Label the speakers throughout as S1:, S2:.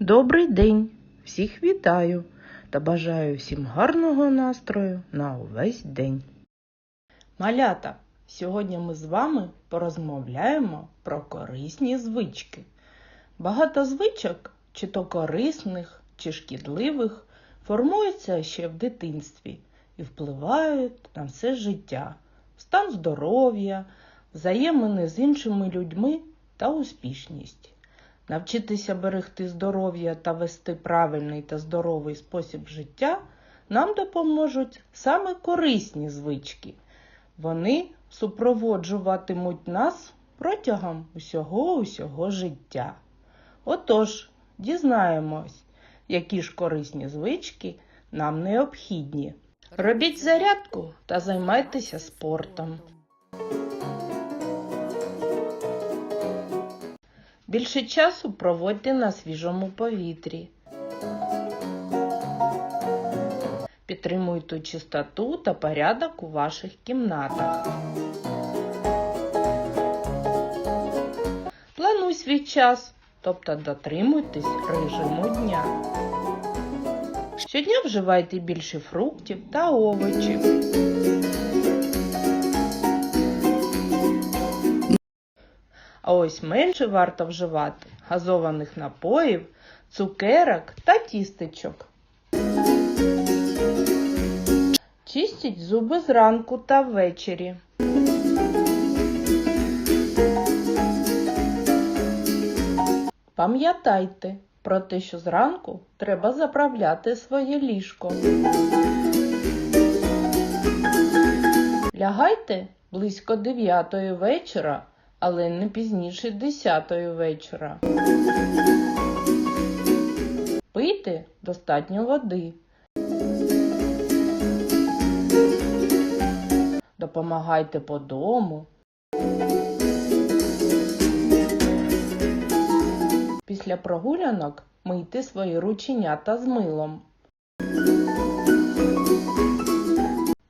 S1: Добрий день! Всіх вітаю та бажаю всім гарного настрою на увесь день. Малята, сьогодні ми з вами порозмовляємо про корисні звички. Багато звичок, чи то корисних, чи шкідливих, формуються ще в дитинстві і впливають на все життя, стан здоров'я, взаємини з іншими людьми та успішність. Навчитися берегти здоров'я та вести правильний та здоровий спосіб життя нам допоможуть саме корисні звички. Вони супроводжуватимуть нас протягом усього усього життя. Отож, дізнаємось, які ж корисні звички нам необхідні. Робіть зарядку та займайтеся спортом. Більше часу проводьте на свіжому повітрі. Підтримуйте чистоту та порядок у ваших кімнатах. Плануй свій час, тобто дотримуйтесь режиму дня. Щодня вживайте більше фруктів та овочів. А ось менше варто вживати газованих напоїв, цукерок та тістечок. Чистіть зуби зранку та ввечері. Пам'ятайте про те, що зранку треба заправляти своє ліжко. Лягайте близько 9 вечора, але не пізніше 10 вечора. Пийте достатньо води. Допомагайте по дому. Після прогулянок мийте свої рученята з милом.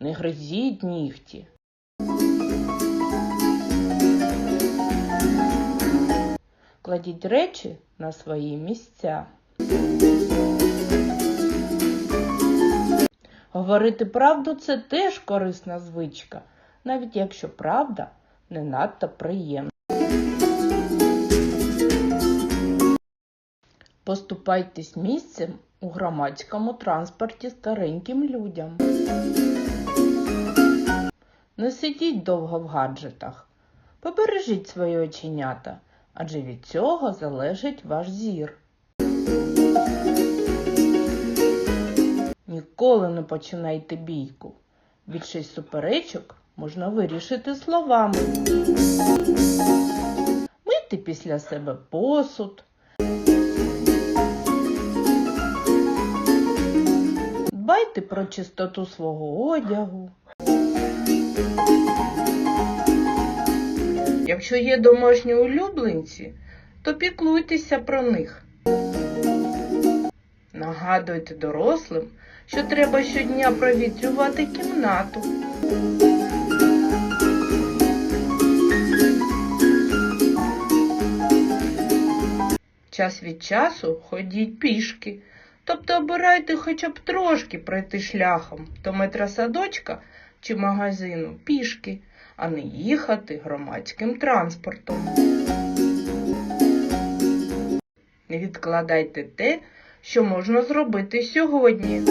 S1: Не гризіть нігті. Кладіть речі на свої місця. Говорити правду це теж корисна звичка, навіть якщо правда не надто приємна. Поступайтесь місцем у громадському транспорті стареньким людям. Не сидіть довго в гаджетах. Побережіть свої оченята, адже від цього залежить ваш зір. Ніколи не починайте бійку. Більшість суперечок можна вирішити словами. Мийте після себе посуд. Дбайте про чистоту свого одягу. Якщо є домашні улюбленці, то піклуйтеся про них. Нагадуйте дорослим, що треба щодня провітрювати кімнату. Час від часу ходіть пішки, тобто обирайте хоча б трошки пройти шляхом до метросадочка чи магазину пішки, а не їхати громадським транспортом. Не відкладайте те, що можна зробити сьогодні.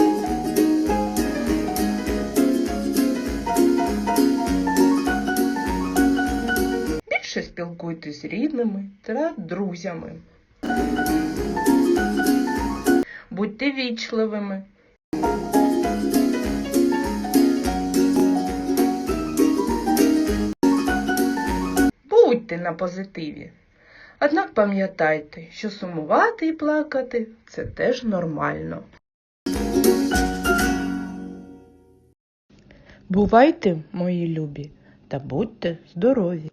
S1: Більше спілкуйтесь з рідними та друзями. Будьте вічливими. Будьте на позитиві. Однак пам'ятайте, що сумувати і плакати це теж нормально. Бувайте, мої любі, та будьте здорові!